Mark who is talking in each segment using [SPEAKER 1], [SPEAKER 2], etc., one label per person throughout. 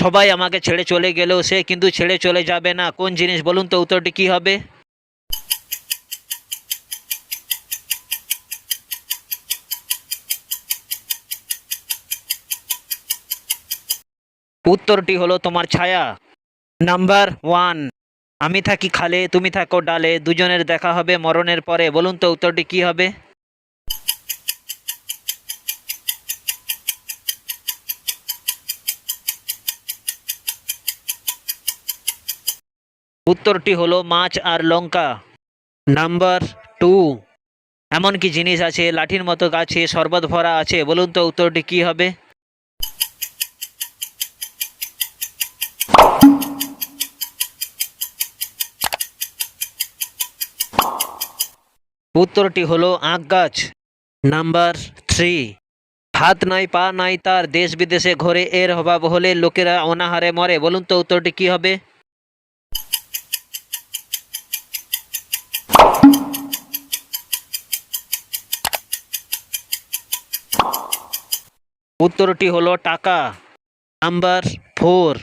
[SPEAKER 1] সবাই আমাকে ছেড়ে চলে গেলেও সে কিন্তু ছেড়ে চলে যাবে না। কোন জিনিস বলুন তো উত্তরটি কি হবে? উত্তরটি হলো তোমার ছায়া। নাম্বার ওয়ান, আমি থাকি খালে, তুমি থাকো ডালে, দুজনের দেখা হবে মরণের পরে। বলুন তো উত্তরটি কি হবে? উত্তরটি হলো মাছ আর লঙ্কা। Number two. এমন কি জিনিস আছে, লাঠির মতো গাছে শরবত ভরা আছে? বলুন তো উত্তরটি কি হবে? উত্তরটি হলো আখ গাছ। Number three. হাত নাই, পা নাই, তার দেশ বিদেশে ঘোরে এর অভাব হলে লোকেরা অনাহারে মরে। বলুন তো উত্তরটি কি হবে? উত্তরটি হলো টাকা। Number four.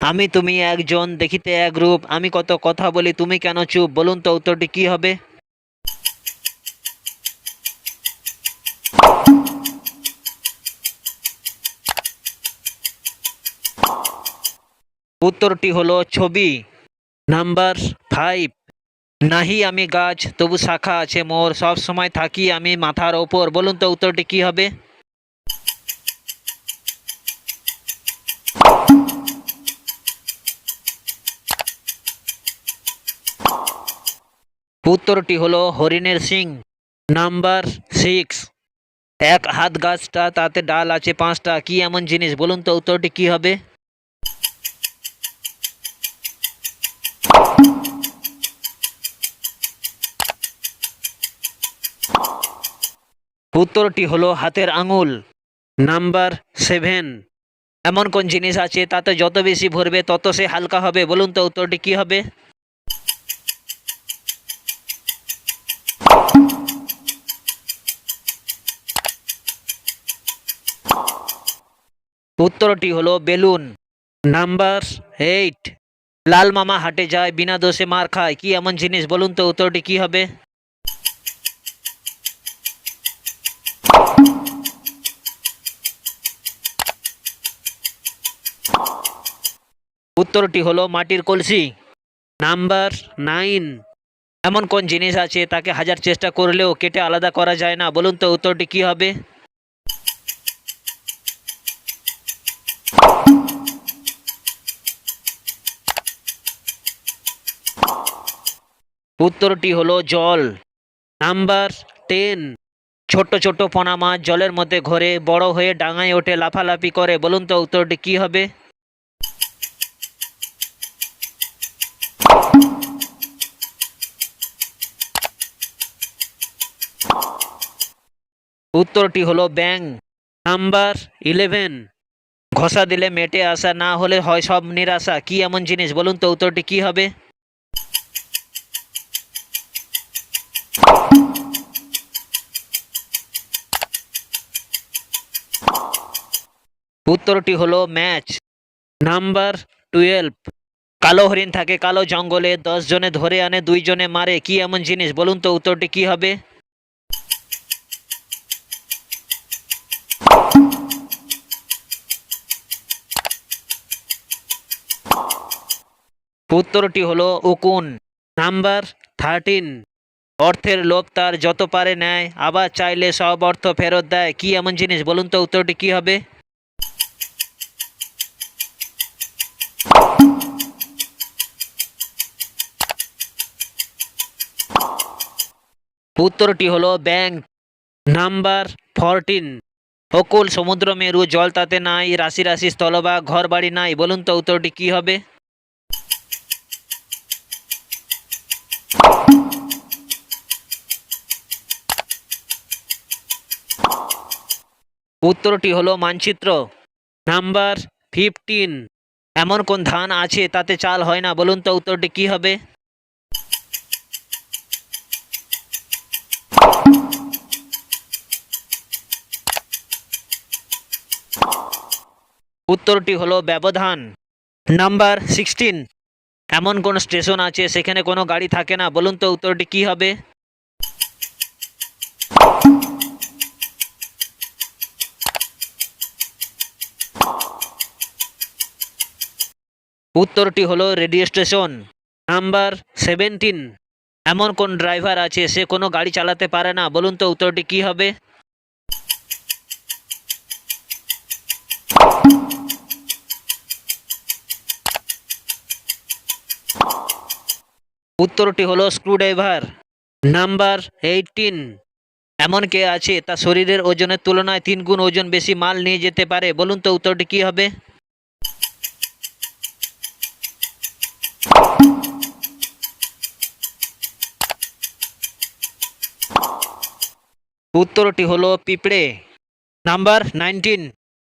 [SPEAKER 1] আমি তুমি একজন, দেখিতে এক রূপ। আমি কত কথা বলি, তুমি কেন চুপ? বলুন তো উত্তরটি কি হবে? উত্তরটি হলো ছবি। Number five. নাহি আমি গাছ, তবু শাখা আছে মোর। সব সময় থাকি আমি মাথার ওপর। বলুন তো উত্তরটি কি হবে? উত্তরটি হলো হরিণের সিং, নাম্বার সিক্স। এক হাত গাছটা, তাতে ডাল আছে পাঁচটা। কি এমন জিনিস? বলুন তো উত্তরটি কি হবে? উত্তরটি হলো হাতের আঙুল, নাম্বার সেভেন। এমন কোন জিনিস আছে, তাতে যত বেশি ভরবে তত সে হালকা হবে। বলুন তো উত্তরটি কি হবে? উত্তরটি হলো বেলুন। Number eight. লাল মামা হাটে যায় বিনা দোষে মার খায়। কি এমন জিনিস? বলুন তো উত্তরটি কি হবে? উত্তরটি হলো মাটির কলসি। Number nine. এমন কোন জিনিস আছে তাকে হাজার চেষ্টা করলেও কেটে আলাদা করা যায় না? বলুন তো উত্তরটি কি হবে? উত্তরটি হলো জল। Number ten. ছোট ছোট পোনা মাছ জলের মধ্যে ঘরে, বড় হয়ে ডাঙায় ওঠে, লাফালাফি করে। বলুন তো উত্তরটি কি হবে? উত্তরটি হলো ব্যাং নাম্বার ইলেভেন। ঘষা দিলে মেটে আসা, না হলে হয় সব নিরাশা। কি এমন জিনিস? বলুন তো উত্তরটি কি হবে? উত্তরটি হলো ম্যাচ নাম্বার টুয়েলভ। কালো হরিণ থাকে কালো জঙ্গলে, দশ জনে ধরে আনে, দুই জনে মারে। কি এমন জিনিস? বলুন তো উত্তরটি কি হবে? উত্তরটি হলো উকুন, নাম্বার থার্টিন। অর্থের লোভ তার যত পারে নেয়, আবার চাইলে সব অর্থ ফেরত দেয়। কি এমন জিনিস? বলুন তো উত্তরটি কি হবে? উত্তরটি হলো ব্যাংক নাম্বার ফরটিন। অকুল সমুদ্র, মেরু, জল তাতে নাই, রাশি রাশি, স্থলভাগ ঘর বাড়ি নাই। বলুন তো উত্তরটি কি হবে? উত্তরটি হলো মানচিত্র। Number fifteen. এমন কোন ধান আছে তাতে চাল হয় না? বলুন তো উত্তরটি কি হবে? উত্তরটি হলো ব্যবধান। Number sixteen. এমন কোন স্টেশন আছে সেখানে কোনো গাড়ি থাকে না? বলুন তো উত্তরটি কি হবে? উত্তরটি হলো রেডিও স্টেশন। Number seventeen. এমন কোন ড্রাইভার আছে সে কোনো গাড়ি চালাতে পারে না? বলুন তো উত্তরটি কি হবে? উত্তরটি হলো স্ক্রুড্রাইভার। Number eighteen. এমন কে আছে? তা শরীরের ওজনের তুলনায় তিন গুণ ওজন বেশি মাল নিয়ে যেতে পারে। বলুন তো উত্তরটি কি হবে? উত্তরটি হলো পিঁপড়ে। Number nineteen.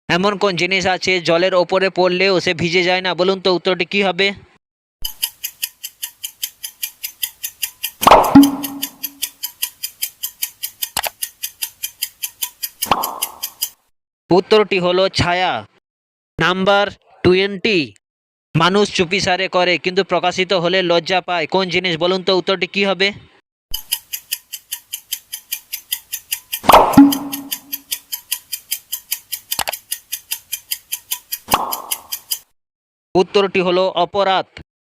[SPEAKER 1] এমন কোন জিনিস আছে? জলের ওপরে পড়লেও সে ভিজে যায় না। বলুন তো উত্তরটি কি হবে? উত্তরটি হলো ছায়া। Number twenty. মানুষ চুপি চুপিসারে করে, কিন্তু প্রকাশিত হলে লজ্জা পায়। কোন জিনিস? বলুন তো উত্তরটি কি হবে? উত্তরটি হলো অপরাধ।